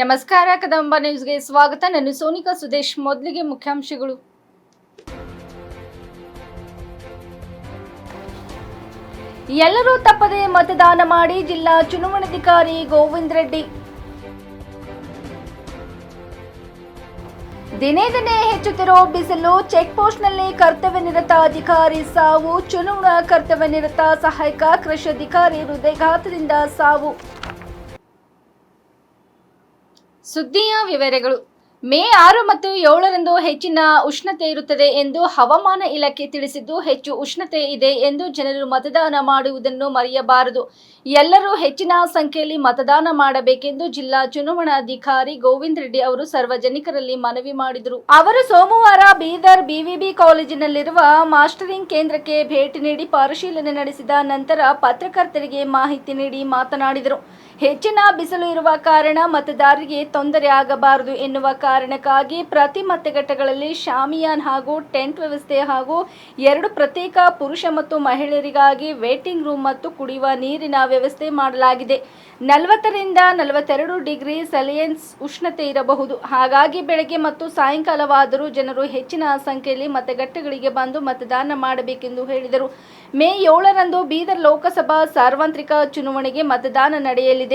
ನಮಸ್ಕಾರ, ಕದಂಬ ನ್ಯೂಸ್ಗೆ ಸ್ವಾಗತ. ನಾನು ಸೋನಿಕಾ ಸುದೇಶ್, ಮೊದಲಿಗೆ ಮುಖ್ಯಾಂಶಗಳು. ಎಲ್ಲರೂ ತಪ್ಪದೆ ಮತದಾನ ಮಾಡಿ ಜಿಲ್ಲಾ ಚುನಾವಣಾಧಿಕಾರಿ ಗೋವಿಂದ್ ರೆಡ್ಡಿ. ದಿನೇ ದಿನೇ ಹೆಚ್ಚುತ್ತಿರೋ ಬಿಸಿಲು, ಚೆಕ್ ಪೋಸ್ಟ್ನಲ್ಲಿ ಕರ್ತವ್ಯ ನಿರತ ಅಧಿಕಾರಿ ಸಾವು, ಚುನಾವಣಾ ಕರ್ತವ್ಯ ನಿರತ ಸಹಾಯಕ, ಕೃಷಿ ಅಧಿಕಾರಿ ಹೃದಯಘಾತದಿಂದ ಸಾವು. ಸುದ್ದಿಯ ವಿವರಗಳು. ಮೇ ಆರು ಮತ್ತು ಏಳರಂದು ಹೆಚ್ಚಿನ ಉಷ್ಣತೆ ಇರುತ್ತದೆ ಎಂದು ಹವಾಮಾನ ಇಲಾಖೆ ತಿಳಿಸಿದ್ದು, ಹೆಚ್ಚು ಉಷ್ಣತೆ ಇದೆ ಎಂದು ಜನರು ಮತದಾನ ಮಾಡುವುದನ್ನು ಮರೆಯಬಾರದು. ಎಲ್ಲರೂ ಹೆಚ್ಚಿನ ಸಂಖ್ಯೆಯಲ್ಲಿ ಮತದಾನ ಮಾಡಬೇಕೆಂದು ಜಿಲ್ಲಾ ಚುನಾವಣಾಧಿಕಾರಿ ಗೋವಿಂದ್ ರೆಡ್ಡಿ ಅವರು ಸಾರ್ವಜನಿಕರಲ್ಲಿ ಮನವಿ ಮಾಡಿದರು. ಅವರು ಸೋಮವಾರ ಬೀದರ್ ಬಿವಿಬಿ ಕಾಲೇಜಿನಲ್ಲಿರುವ ಮಾಸ್ಟರಿಂಗ್ ಕೇಂದ್ರಕ್ಕೆ ಭೇಟಿ ನೀಡಿ ಪರಿಶೀಲನೆ ನಡೆಸಿದ ನಂತರ ಪತ್ರಕರ್ತರಿಗೆ ಮಾಹಿತಿ ನೀಡಿ ಮಾತನಾಡಿದರು. ಹೆಚ್ಚಿನ ಬಿಸಿಲು ಇರುವ ಕಾರಣ ಮತದಾರರಿಗೆ ತೊಂದರೆ ಆಗಬಾರದು ಎನ್ನುವ ಕಾರಣಕ್ಕಾಗಿ ಪ್ರತಿ ಮತಗಟ್ಟೆಗಳಲ್ಲಿ ಶಾಮಿಯಾನ್ ಹಾಗೂ ಟೆಂಟ್ ವ್ಯವಸ್ಥೆ ಹಾಗೂ ಎರಡು ಪ್ರತ್ಯೇಕ ಪುರುಷ ಮತ್ತು ಮಹಿಳೆಯರಿಗಾಗಿ ವೇಟಿಂಗ್ ರೂಮ್ ಮತ್ತು ಕುಡಿಯುವ ನೀರಿನ ವ್ಯವಸ್ಥೆ ಮಾಡಲಾಗಿದೆ. ನಲವತ್ತರಿಂದ ನಲವತ್ತೆರಡು ಡಿಗ್ರಿ ಸೆಲಿಯನ್ಸ್ ಉಷ್ಣತೆ ಇರಬಹುದು. ಹಾಗಾಗಿ ಬೆಳಗ್ಗೆ ಮತ್ತು ಸಾಯಂಕಾಲವಾದರೂ ಜನರು ಹೆಚ್ಚಿನ ಸಂಖ್ಯೆಯಲ್ಲಿ ಮತಗಟ್ಟೆಗಳಿಗೆ ಬಂದು ಮತದಾನ ಮಾಡಬೇಕೆಂದು ಹೇಳಿದರು. ಮೇ ಏಳರಂದು ಬೀದರ್ ಲೋಕಸಭಾ ಸಾರ್ವತ್ರಿಕ ಚುನಾವಣೆಗೆ ಮತದಾನ ನಡೆಯಲಿದೆ.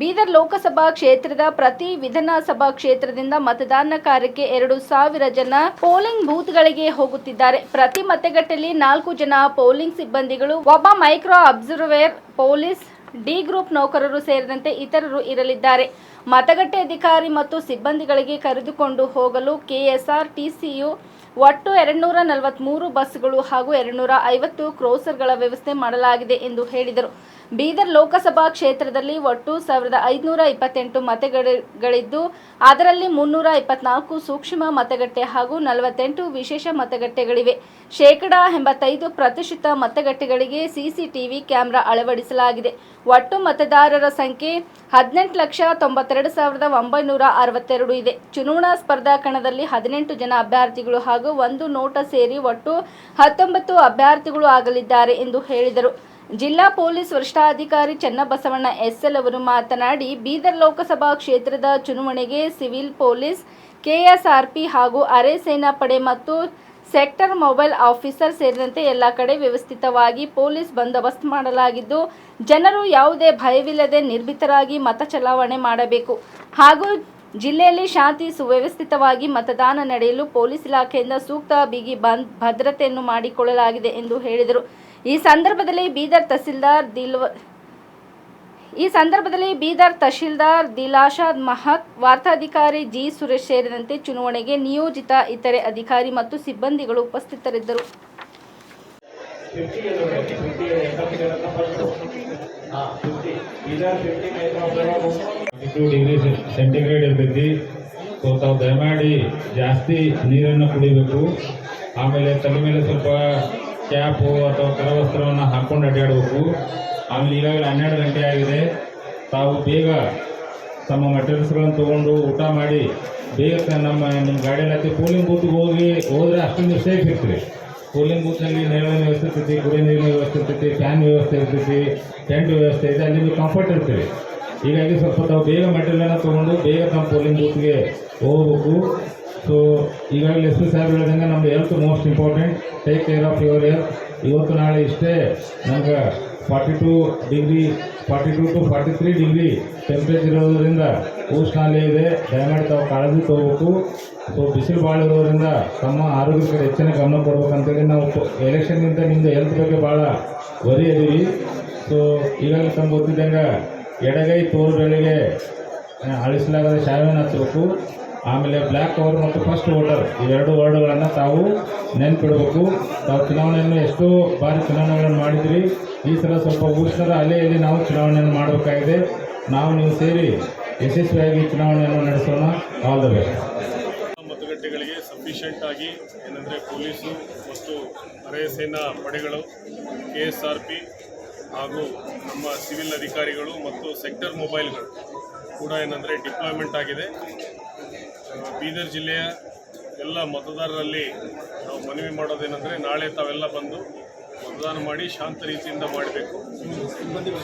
ಬೀದರ್ ಲೋಕಸಭಾ ಕ್ಷೇತ್ರದ ಪ್ರತಿ ವಿಧಾನಸಭಾ ಕ್ಷೇತ್ರದಿಂದ ಮತದಾನ ಕಾರ್ಯಕ್ಕೆ ಎರಡು ಸಾವಿರ ಜನ ಪೋಲಿಂಗ್ ಬೂತ್ಗಳಿಗೆ ಹೋಗುತ್ತಿದ್ದಾರೆ. ಪ್ರತಿ ಮತಗಟ್ಟೆಯಲ್ಲಿ ನಾಲ್ಕು ಜನ ಪೋಲಿಂಗ್ ಸಿಬ್ಬಂದಿಗಳು, ಒಬ್ಬ micro observer, police, D group ನೌಕರರು ಸೇರಿದಂತೆ ಇತರರು ಇರಲಿದ್ದಾರೆ. ಮತಗಟ್ಟೆ ಅಧಿಕಾರಿ ಮತ್ತು ಸಿಬ್ಬಂದಿಗಳಿಗೆ ಕರೆದುಕೊಂಡು ಹೋಗಲು ಕೆಎಸ್ಆರ್ಟಿಸಿಯು ಒಟ್ಟು ಎರಡ್ನೂರ ನಲವತ್ತ್ಮೂರು ಬಸ್ಗಳು ಹಾಗೂ ಎರಡ್ನೂರ ಐವತ್ತು ಕ್ರೋಸರ್ಗಳ ವ್ಯವಸ್ಥೆ ಮಾಡಲಾಗಿದೆ ಎಂದು ಹೇಳಿದರು. ಬೀದರ್ ಲೋಕಸಭಾ ಕ್ಷೇತ್ರದಲ್ಲಿ ಒಟ್ಟು ಸಾವಿರದ ಐದುನೂರ ಇಪ್ಪತ್ತೆಂಟು ಮತಗಳಿದ್ದು ಅದರಲ್ಲಿ ಮುನ್ನೂರ ಇಪ್ಪತ್ನಾಲ್ಕು ಸೂಕ್ಷ್ಮ ಮತಗಟ್ಟೆ ಹಾಗೂ ನಲವತ್ತೆಂಟು ವಿಶೇಷ ಮತಗಟ್ಟೆಗಳಿವೆ. ಶೇಕಡಾ ಎಂಬತ್ತೈದು ಪ್ರತಿಶತ ಮತಗಟ್ಟೆಗಳಿಗೆ ಸಿಸಿಟಿವಿ ಕ್ಯಾಮೆರಾ ಅಳವಡಿಸಲಾಗಿದೆ. ಒಟ್ಟು ಮತದಾರರ ಸಂಖ್ಯೆ ಹದಿನೆಂಟು ಲಕ್ಷ ತೊಂಬತ್ತೆರಡು ಸಾವಿರದ ಒಂಬೈನೂರ ಅರವತ್ತೆರಡು ಇದೆ. ಚುನಾವಣಾ ಸ್ಪರ್ಧಾ ಕಣದಲ್ಲಿ ಹದಿನೆಂಟು ಜನ ಅಭ್ಯರ್ಥಿಗಳು ಹಾಗೂ ಒಂದು ನೋಟ ಸೇರಿ ಒಟ್ಟು ಹತ್ತೊಂಬತ್ತು ಅಭ್ಯರ್ಥಿಗಳು ಆಗಲಿದ್ದಾರೆ ಎಂದು ಹೇಳಿದರು. ಜಿಲ್ಲಾ ಪೊಲೀಸ್ ವರಿಷ್ಠಾಧಿಕಾರಿ ಚನ್ನಬಸವಣ್ಣ ಎಸ್ಎಲ್ ಅವರು ಮಾತನಾಡಿ, ಬೀದರ್ ಲೋಕಸಭಾ ಕ್ಷೇತ್ರದ ಚುನಾವಣೆಗೆ ಸಿವಿಲ್ ಪೊಲೀಸ್, ಕೆಎಸ್ಆರ್ಪಿ ಹಾಗೂ ಅರೆ ಸೇನಾ ಪಡೆ ಮತ್ತು ಸೆಕ್ಟರ್ ಮೊಬೈಲ್ ಆಫೀಸರ್ ಸೇರಿದಂತೆ ಎಲ್ಲ ಕಡೆ ವ್ಯವಸ್ಥಿತವಾಗಿ ಪೊಲೀಸ್ ಬಂದೋಬಸ್ತ್ ಮಾಡಲಾಗಿದ್ದು, ಜನರು ಯಾವುದೇ ಭಯವಿಲ್ಲದೆ ನಿರ್ಭೀತರಾಗಿ ಮತ ಚಲಾವಣೆ ಮಾಡಬೇಕು. ಹಾಗೂ ಜಿಲ್ಲೆಯಲ್ಲಿ ಶಾಂತಿ ಸುವ್ಯವಸ್ಥಿತವಾಗಿ ಮತದಾನ ನಡೆಯಲು ಪೊಲೀಸ್ ಇಲಾಖೆಯಿಂದ ಸೂಕ್ತ ಬಿಗಿ ಬಂದ್ ಭದ್ರತೆಯನ್ನು ಮಾಡಿಕೊಳ್ಳಲಾಗಿದೆ ಎಂದು ಹೇಳಿದರು. ಈ ಸಂದರ್ಭದಲ್ಲಿ ಬೀದರ್ ತಹಸೀಲ್ದಾರ್ ದಿಲ್ವ ಈ ಸಂದರ್ಭದಲ್ಲಿ ಬೀದರ್ ತಹಶೀಲ್ದಾರ್ ದಿಲಾಶಾದ್ ಮಹತ್, ವಾರ್ತಾಧಿಕಾರಿ ಜಿ ಸುರೇಶ್ ಸೇರಿದಂತೆ ಚುನಾವಣೆಗೆ ನಿಯೋಜಿತ ಇತರೆ ಅಧಿಕಾರಿ ಮತ್ತು ಸಿಬ್ಬಂದಿಗಳು ಉಪಸ್ಥಿತರಿದ್ದರು. ದಯಮಾಡಿ ಜಾಸ್ತಿ ನೀರನ್ನು ಕುಡಿಬೇಕು. ಆಮೇಲೆ ತಲೆ ಮೇಲೆ ಸ್ವಲ್ಪ ಕ್ಯಾಪು ಅಥವಾ ಕರವಸ್ತ್ರವನ್ನು ಹಾಕ್ಕೊಂಡು ಅಡ್ಡಾಡಬೇಕು. ಆಮೇಲೆ ಈಗಾಗಲೇ ಹನ್ನೆರಡು ಗಂಟೆ ಆಗಿದೆ. ತಾವು ಬೇಗ ತಮ್ಮ ಮೆಟೀರಿಯಲ್ಸ್ಗಳನ್ನು ತೊಗೊಂಡು ಊಟ ಮಾಡಿ ಬೇಗ ನಮ್ಮ ನಿಮ್ಮ ಗಾಡಿಯಲ್ಲಿ ಪೋಲಿಂಗ್ ಬೂತ್ಗೆ ಹೋಗಿ, ಹೋದರೆ ಅಷ್ಟೊಂದು ಸೇಫ್ ಇರ್ತೀರಿ ಪೋಲಿಂಗ್ ಬೂತ್ನಲ್ಲಿ ನೇರಳೆ ವ್ಯವಸ್ಥೆ ಇರ್ತೈತಿ ಕುಡಿಯ ನೀರಿನ ವ್ಯವಸ್ಥೆ ಇರ್ತೈತಿ ಫ್ಯಾನ್ ವ್ಯವಸ್ಥೆ ಇರ್ತೈತಿ ಟೆಂಟ್ ವ್ಯವಸ್ಥೆ ಇದೆ, ಅಲ್ಲಿ ಕಂಫರ್ಟ್ ಇರ್ತೀವಿ ಹೀಗಾಗಿ ಸ್ವಲ್ಪ ತಾವು ಬೇಗ ಮೆಟೀರಿಯಲ್ನ ತೊಗೊಂಡು ಬೇಗ ತಮ್ಮ ಪೋಲಿಂಗ್ ಬೂತ್ಗೆ ಹೋಗ್ಬೇಕು. ಸೊ ಈಗಾಗಲೇ ಎಸ್ ಪಿ ಸಾಹೇಬ್ ಹೇಳಿದಂಗೆ ನಮ್ಮದು health most important take care of your health ಇವತ್ತು ನಾಳೆ ಇಷ್ಟೇ ನಮ್ಗೆ forty two degree forty two to forty three degree temperature ಇರೋದ್ರಿಂದ ಉಷ್ಣಾಲಯ ಇದೆ. ದಯಮಾಡಿ ತಾವು ಕಾಳಜಿ ತಗೋಬೇಕು. ಸೊ ಬಿಸಿಲು ಭಾಳ ಇರೋದ್ರಿಂದ ತಮ್ಮ ಆರೋಗ್ಯದ ಕಡೆ ಹೆಚ್ಚಿನ ಗಮನ ಕೊಡ್ಬೇಕಂತೇಳಿ ನಾವು ಎಲೆಕ್ಷನ್ಗಿಂತ ನಿಮ್ಮದು ಹೆಲ್ತ್ ಬಗ್ಗೆ ಭಾಳ ವರಿ ಅದೀವಿ ಸೊ ಈಗಾಗಲೇ ತಮ್ಗೆ ಗೊತ್ತಿದ್ದಂಗೆ ಎಡಗೈ ತೋರು ಬೆಳೆಗೆ ಅಳಿಸಲಾಗದ ಶಾವಿಯನ್ನು ಹಚ್ಚಬೇಕು ಆಮೇಲೆ ಬ್ಲ್ಯಾಕ್ ಕವರ್ ಮತ್ತು ಫಸ್ಟ್ ಲೋಡರ್ ಎರಡು ವರ್ಡ್ಗಳನ್ನು ತಾವು ನೆನ್ಪಿಡಬೇಕು. ತಾವು ಚುನಾವಣೆಯನ್ನು ಎಷ್ಟೋ ಬಾರಿ ಚುನಾವಣೆಗಳನ್ನು ಮಾಡಿದ್ರಿ. ಈ ಸಲ ಸ್ವಲ್ಪ ಉಷ್ಣರ ಅಲೆಯಲ್ಲಿ ನಾವು ಚುನಾವಣೆಯನ್ನು ಮಾಡಬೇಕಾಗಿದೆ. ನಾವು ನೀವು ಸೇರಿ ಯಶಸ್ವಿಯಾಗಿ ಚುನಾವಣೆಯನ್ನು ನಡೆಸೋಣ. ಆಲ್ ದ ಬೆಸ್ಟ್ ಮತಗಟ್ಟೆಗಳಿಗೆ ಸಫಿಷಿಯೆಂಟ್ ಆಗಿ ಏನಂದರೆ ಪೊಲೀಸು ಮತ್ತು ಅರೆ ಪಡೆಗಳು, ಕೆ ಎಸ್ ಆರ್ ಪಿ ಹಾಗೂ ನಮ್ಮ ಸಿವಿಲ್ ಅಧಿಕಾರಿಗಳು ಮತ್ತು ಸೆಕ್ಟರ್ ಮೊಬೈಲ್ಗಳು ಕೂಡ ಏನಂದರೆ ಡಿಪ್ಲಾಯ್ಮೆಂಟ್ ಆಗಿದೆ. ಬೀದರ್ ಜಿಲ್ಲೆಯ ಎಲ್ಲ ಮತದಾರರಲ್ಲಿ ನಾವು ಮನವಿ ಮಾಡೋದೇನೆಂದರೆ ನಾಳೆ ತಾವೆಲ್ಲ ಬಂದು ಮತದಾನ ಮಾಡಿ ಶಾಂತ ರೀತಿಯಿಂದ ಮಾಡಬೇಕು.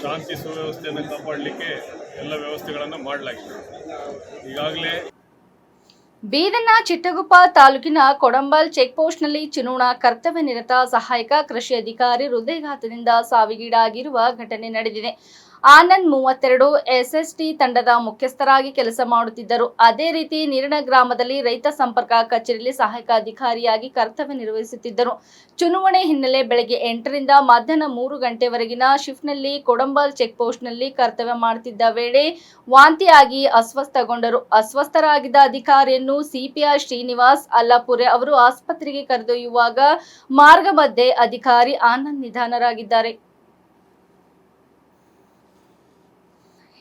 ಶಾಂತಿ ಸುವ್ಯವಸ್ಥೆಯನ್ನು ಕಾಪಾಡಲಿಕ್ಕೆ ಎಲ್ಲ ವ್ಯವಸ್ಥೆಗಳನ್ನು ಮಾಡಲಾಗಿದೆ. ಈಗಾಗಲೇ ಬೀದರ್ನ ಚಿಟ್ಟಗುಪ್ಪ ತಾಲೂಕಿನ ಕೊಡಂಬಲ್ ಚೆಕ್ ಪೋಸ್ಟ್ನಲ್ಲಿ ಚುನಾವಣಾ ಕರ್ತವ್ಯ ನಿರತ ಸಹಾಯಕ ಕೃಷಿ ಅಧಿಕಾರಿ ಹೃದಯಘಾತದಿಂದ ಸಾವಿಗೀಡಾಗಿರುವ ಘಟನೆ ನಡೆದಿದೆ. ಆನಂದ್ ಮೂವತ್ತೆರಡು, ಎಸ್ಎಸ್ಟಿ ತಂಡದ ಮುಖ್ಯಸ್ಥರಾಗಿ ಕೆಲಸ ಮಾಡುತ್ತಿದ್ದರು. ಅದೇ ರೀತಿ ನೀರಿನ ಗ್ರಾಮದಲ್ಲಿ ರೈತ ಸಂಪರ್ಕ ಕಚೇರಿಯಲ್ಲಿ ಸಹಾಯಕ ಅಧಿಕಾರಿಯಾಗಿ ಕರ್ತವ್ಯ ನಿರ್ವಹಿಸುತ್ತಿದ್ದರು. ಚುನಾವಣೆ ಹಿನ್ನೆಲೆ ಬೆಳಗ್ಗೆ ಎಂಟರಿಂದ ಮಧ್ಯಾಹ್ನ ಮೂರು ಗಂಟೆವರೆಗಿನ ಶಿಫ್ಟ್ನಲ್ಲಿ ಕೊಡಂಬಲ್ ಚೆಕ್ ಪೋಸ್ಟ್ನಲ್ಲಿ ಕರ್ತವ್ಯ ಮಾಡುತ್ತಿದ್ದ ವೇಳೆ ವಾಂತಿಯಾಗಿ ಅಸ್ವಸ್ಥಗೊಂಡರು. ಅಸ್ವಸ್ಥರಾಗಿದ್ದ ಅಧಿಕಾರಿಯನ್ನು ಸಿಪಿಆರ್ ಶ್ರೀನಿವಾಸ್ ಅಲ್ಲಾಪುರೆ ಅವರು ಆಸ್ಪತ್ರೆಗೆ ಕರೆದೊಯ್ಯುವಾಗ ಮಾರ್ಗ ಮಧ್ಯೆ ಅಧಿಕಾರಿ ಆನಂದ್ ನಿಧನರಾಗಿದ್ದಾರೆ.